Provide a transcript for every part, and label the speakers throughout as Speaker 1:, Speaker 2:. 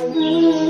Speaker 1: संत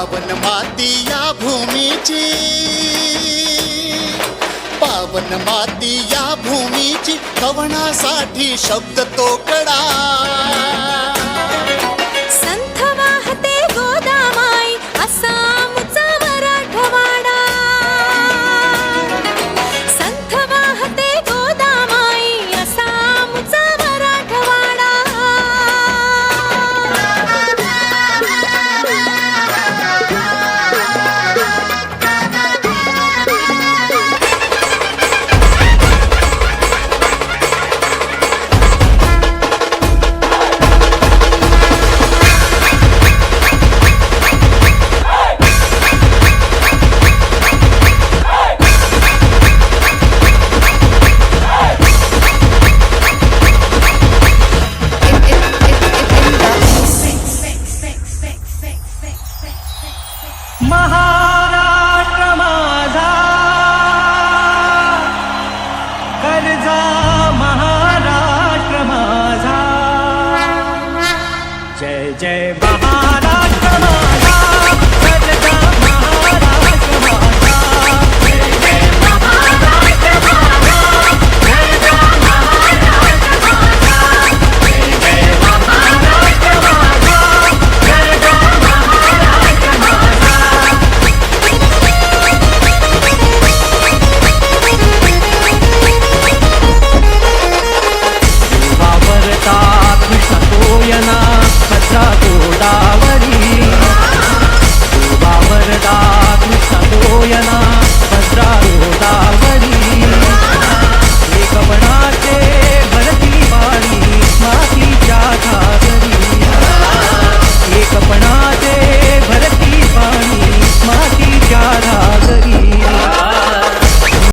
Speaker 2: पावन माती या भूमीची. पावन माती या भूमीची कवनासाठी शब्द
Speaker 3: तो कडा
Speaker 4: महाराष्ट्र माझा. कर्जा महाराष्ट्र माझा. जय जय